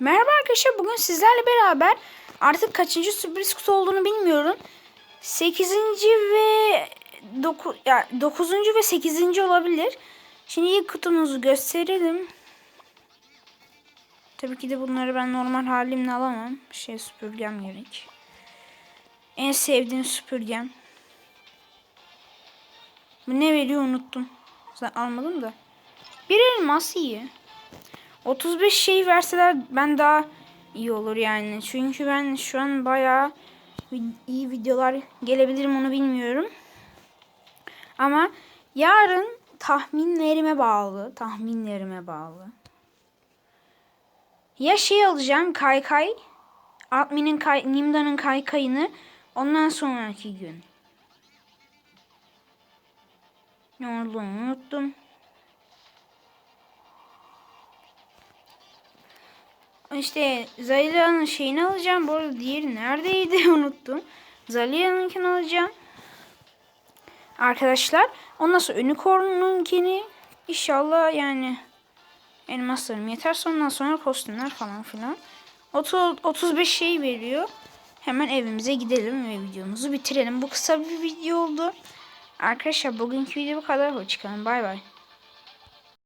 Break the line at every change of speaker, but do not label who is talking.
Merhaba arkadaşlar bugün sizlerle beraber artık kaçıncı sürpriz kutu olduğunu bilmiyorum. 8. ve 9 ya 9. ve 8. olabilir. Şimdi ilk kutumuzu gösterelim. Tabii ki de bunları ben normal halimle alamam. Şey süpürgem gerek. En sevdiğim süpürgem. Bu ne veriyor unuttum. Zaten almadım da. Bir elmas iyi. 35 şey verseler ben daha iyi olur yani. Çünkü ben şu an bayağı iyi videolar gelebilir mi onu bilmiyorum. Ama yarın tahminlerime bağlı. Tahminlerime bağlı. Ya şey alacağım kaykay. Admin'in kay, Nimda'nın kaykayını ondan sonraki gün. Ne olduğunu unuttum. İşte Zaliya'nın şeyini alacağım. Bu arada diğeri neredeydi unuttum. Zaliya'nınkini alacağım. Arkadaşlar. Ondan sonra Unicorn'unkini inşallah yani elmaslarım yeter. Ondan sonra kostümler falan filan. 30, 35 şey veriyor. Hemen evimize gidelim ve videomuzu bitirelim. Bu kısa bir video oldu. Arkadaşlar bugünkü video bu kadar. Hoşçakalın. Bay bay.